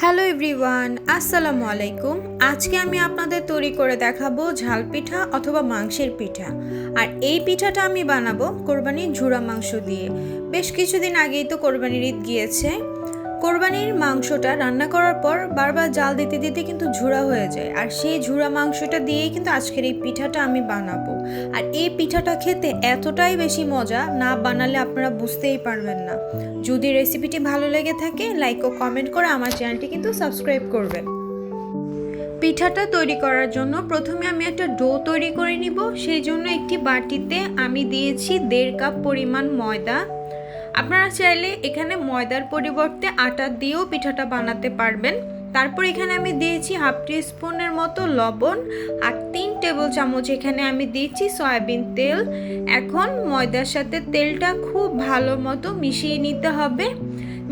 Hello everyone, আসসালামু আলাইকুম। আজকে আমি আপনাদের তৈরি করে দেখাবো ঝাল পিঠা অথবা মাংসের পিঠা। আর এই পিঠাটা আমি বানাবো কোরবানির ঝুড়া মাংস দিয়ে। বেশ কিছুদিন আগেই তো কোরবানির ঈদ গিয়েছে। কোরবানির মাংসটা রান্না করার পর বারবার জাল দিতে দিতে কিন্তু ঝুড়া হয়ে যায়। আর সেই ঝুড়া মাংসটা দিয়েই কিন্তু আজকের এই পিঠাটা আমি বানাবো। আর এই পিঠাটা খেতে এতটাই বেশি মজা, না বানালে আপনারা বুঝতেই পারবেন না। যদি রেসিপিটি ভালো লেগে থাকে লাইক ও কমেন্ট করে আমার চ্যানেলটি কিন্তু সাবস্ক্রাইব করবেন। পিঠাটা তৈরি করার জন্য প্রথমে আমি একটা ডো তৈরি করে নিব। সেই জন্য একটি বাটিতে আমি দিয়েছি দেড় কাপ পরিমাণ ময়দা। আপনারা চাইলে এখানে ময়দার পরিবর্তে আটা দিয়েও পিঠাটা বানাতে পারবেন। তারপর এখানে আমি দিয়েছি হাফ টি স্পুনের মতো লবণ আর তিন টেবিল চামচ এখানে আমি দিয়েছি সয়াবিন তেল। এখন ময়দার সাথে তেলটা খুব ভালো মতো মিশিয়ে নিতে হবে।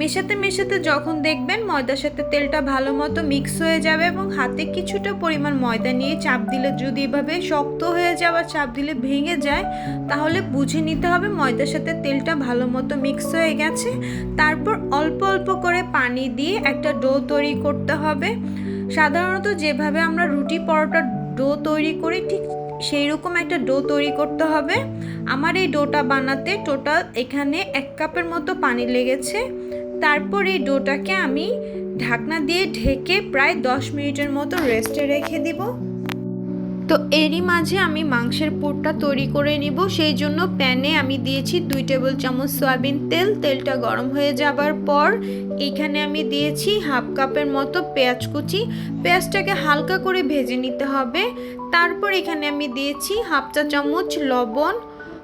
মেশাতে মেশাতে যখন দেখবেন ময়দার সাথে তেলটা ভালো মতো মিক্স হয়ে যাবে এবং হাতে কিছুটা পরিমাণ ময়দা নিয়ে চাপ দিলে যদি এভাবে শক্ত হয়ে যাওয়া চাপ দিলে ভেঙে যায়, তাহলে বুঝে নিতে হবে ময়দার সাথে তেলটা ভালো মতো মিক্স হয়ে গেছে। তারপর অল্প অল্প করে পানি দিয়ে একটা ডো তৈরি করতে হবে। সাধারণত যেভাবে আমরা রুটি পরোটার ডো তৈরি করি, ঠিক সেই রকম একটা ডো তৈরি করতে হবে। আমার এই ডোটা বানাতে টোটাল এখানে এক কাপের মতো পানি লেগেছে। তারপর এই ডোটাকে আমি ঢাকনা দিয়ে ঢেকে প্রায় দশ মিনিটের মতো রেস্টে রেখে দিব। তো এরই মাঝে আমি মাংসের পুরটা তৈরি করে নিব। সেই জন্য প্যানে আমি দিয়েছি দুই টেবিল চামচ সয়াবিন তেল। তেলটা গরম হয়ে যাবার পর এইখানে আমি দিয়েছি হাফ কাপের মতো পেঁয়াজ কুচি। পেঁয়াজটাকে হালকা করে ভেজে নিতে হবে। তারপর এখানে আমি দিয়েছি হাফ চা চামচ লবণ।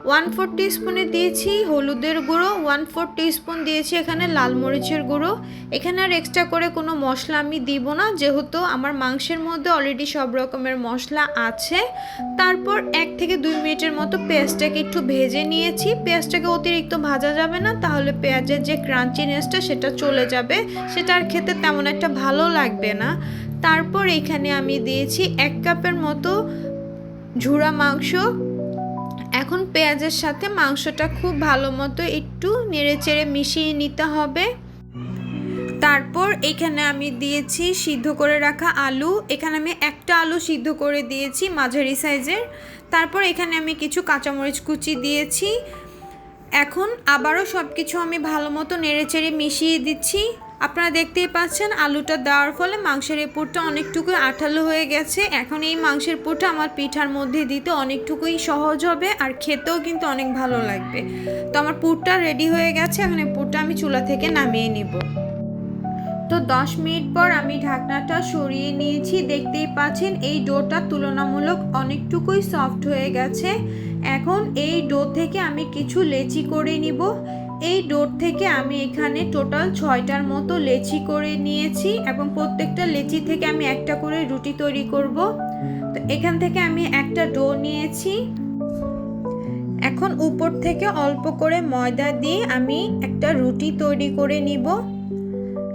ওয়ান ফোর স্পুনে দিয়েছি হলুদের গুঁড়ো, ওয়ান ফোর স্পুন দিয়েছি এখানে লাল মরিচের গুঁড়ো। এখানে আর এক্সট্রা করে কোনো মশলা আমি দিব না, যেহেতু আমার মাংসের মধ্যে অলরেডি সব রকমের মশলা আছে। তারপর এক থেকে দুই মিনিটের মতো পেঁয়াজটাকে একটু ভেজে নিয়েছি। পেঁয়াজটাকে অতিরিক্ত ভাজা যাবে না, তাহলে পেঁয়াজের যে ক্রাঞ্চিনেসটা সেটা চলে যাবে, সেটা আর খেতে তেমন একটা ভালো লাগবে না। তারপর এখানে আমি দিয়েছি এক কাপের মতো ঝুড়া মাংস এখন পেঁয়াজের সাথে মাংসটা খুব ভালো মতো একটু নেড়েচেড়ে মিশিয়ে নিতে হবে। তারপর এখানে আমি দিয়েছি সিদ্ধ করে রাখা আলু। এখানে আমি একটা আলু সিদ্ধ করে দিয়েছি মাঝারি সাইজের। তারপর এখানে আমি কিছু কাঁচামরিচ কুচি দিয়েছি। এখন আবারও সব কিছু আমি ভালো মতো নেড়েচেড়ে মিশিয়ে দিচ্ছি। আপনারা দেখতেই পাচ্ছেন, আলুটা দেওয়ার ফলে মাংসের এই পুরটা অনেকটুকু আঠালো হয়ে গেছে। এখন এই মাংসের পুরটা আমার পিঠার মধ্যে দিতে অনেকটুকুই সহজ হবে আর খেতেও কিন্তু অনেক ভালো লাগবে। তো আমার পুরটা রেডি হয়ে গেছে, এখন এই পুরটা আমি চুলা থেকে নামিয়ে নিব। তো দশ মিনিট পর আমি ঢাকনাটা সরিয়ে নিয়েছি। দেখতেই পাচ্ছেন, এই ডোটা তুলনামূলক অনেকটুকুই সফট হয়ে গেছে। এখন এই ডো থেকে আমি কিছু লেচি করে নিব। এই ডোর থেকে আমি এখানে টোটাল ছয়টার মতো লেচি করে নিয়েছি এবং প্রত্যেকটা লেচি থেকে আমি একটা করে রুটি তৈরি করব। তো এখান থেকে আমি একটা ডো নিয়েছি। এখন উপর থেকে অল্প করে ময়দা দিয়ে আমি একটা রুটি তৈরি করে নিব।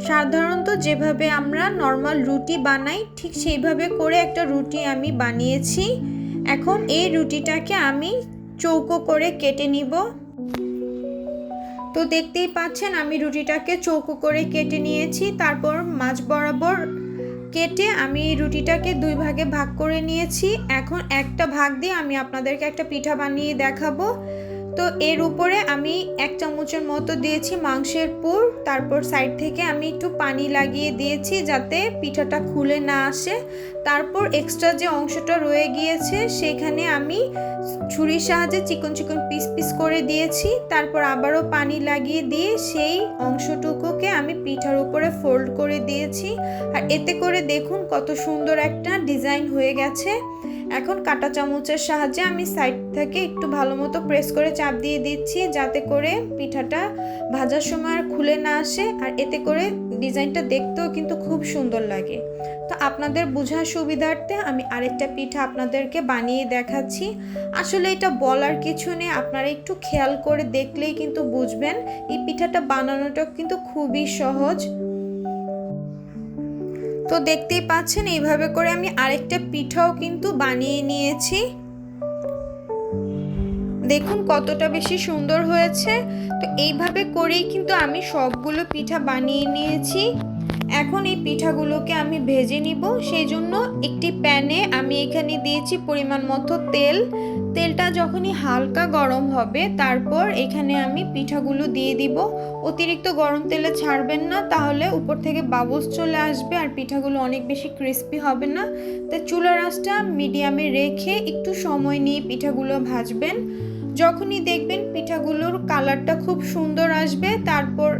সাধারণত যেভাবে আমরা নর্মাল রুটি বানাই, ঠিক সেইভাবে করে একটা রুটি আমি বানিয়েছি। এখন এই রুটিটাকে আমি চৌকো করে কেটে নিব। তো দেখতেই পাচ্ছেন আমি রুটিটাকে চৌকো করে কেটে নিয়েছি, তারপর মাছ বরাবর কেটে আমি রুটিটাকে দুই ভাগে ভাগ করে নিয়েছি। এখন একটা ভাগ দিয়ে আমি আপনাদেরকে একটা পিঠা বানিয়ে দেখাবো। তো এর উপরে আমি এক চামচের মতো দিয়েছি মাংসের পুর। তারপর সাইড থেকে আমি একটু পানি লাগিয়ে দিয়েছি যাতে পিঠাটা খুলে না আসে। তারপর এক্সট্রা যে অংশটা রয়ে গিয়েছে সেখানে আমি ছুরির সাহায্যে চিকন চিকন পিস পিস করে দিয়েছি। তারপর আবারও পানি লাগিয়ে দিয়ে সেই অংশটুকুকে আমি পিঠার উপরে ফোল্ড করে দিয়েছি। আর এতে করে দেখুন কত সুন্দর একটা ডিজাইন হয়ে গেছে। এখন কাটা চামচের সাহায্যে আমি সাইড থেকে একটু ভালো মতো প্রেস করে চাপ দিয়ে দিচ্ছি, যাতে করে পিঠাটা ভাজার সময় খুলে না আসে, আর এতে করে ডিজাইনটা দেখতেও কিন্তু খুব সুন্দর লাগে। তো আপনাদের বোঝার সুবিধার্থে আমি আরেকটা পিঠা আপনাদেরকে বানিয়ে দেখাচ্ছি। আসলে এটা বলার কিছু নেই, আপনারা একটু খেয়াল করে দেখলেই কিন্তু বুঝবেন। এই পিঠাটা বানানোটা কিন্তু খুবই সহজ। তো দেখতেই পাচ্ছেন, এইভাবে করে আমি আরেকটা পিঠাও কিন্তু বানিয়ে নিয়েছি। দেখুন কতটা বেশি সুন্দর হয়েছে। তো এইভাবে করেই কিন্তু আমি সবগুলো পিঠা বানিয়ে নিয়েছি। এখন এই পিঠাগুলোকে আমি ভেজে নিব। সেই জন্য একটি প্যানে আমি এখানে দিয়েছি পরিমাণ মতো তেল। তেলটা যখনই হালকা গরম হবে, তারপর এখানে আমি পিঠাগুলো দিয়ে দিব। অতিরিক্ত গরম তেলে ছাড়বেন না, তাহলে উপর থেকে বাবলস চলে আসবে আর পিঠাগুলো অনেক বেশি ক্রিস্পি হবে না। তো চুলার আঁচটা মিডিয়ামে রেখে একটু সময় নিয়ে পিঠাগুলো ভাজবেন। যখনই দেখবেন পিঠাগুলোর কালারটা খুব সুন্দর আসবে, তারপর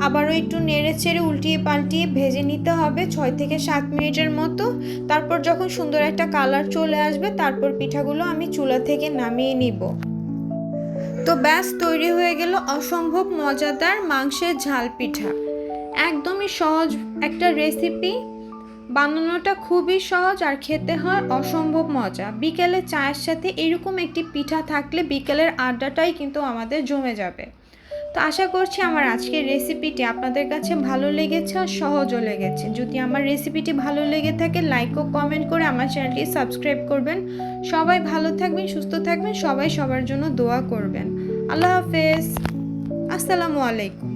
আবারও একটু নেড়ে চেড়ে উল্টিয়ে পাল্টিয়ে ভেজে নিতে হবে ছয় থেকে সাত মিনিটের মতো। তারপর যখন সুন্দর একটা কালার চলে আসবে, তারপর পিঠাগুলো আমি চুলা থেকে নামিয়ে নিব। তো ব্যাস, তৈরি হয়ে গেল অসম্ভব মজাদার মাংসের ঝাল পিঠা। একদমই সহজ একটা রেসিপি বানানোটা খুবই সহজ আর খেতে হয় অসম্ভব মজা। বিকেলে চায়ের সাথে এরকম একটি পিঠা থাকলে বিকেলের আড্ডাটাই কিন্তু আমাদের জমে যাবে। তো আশা করছি আমার আজকের রেসিপিটি আপনাদের কাছে ভালো লেগেছে আর সহজও লেগেছে। যদি আমার রেসিপিটি ভালো লেগে থাকে লাইক ও কমেন্ট করে আমার চ্যানেলটি সাবস্ক্রাইব করবেন। সবাই ভালো থাকবেন, সুস্থ থাকবেন, সবাই সবার জন্য দোয়া করবেন। আল্লাহ হাফেজ। আসসালামু আলাইকুম।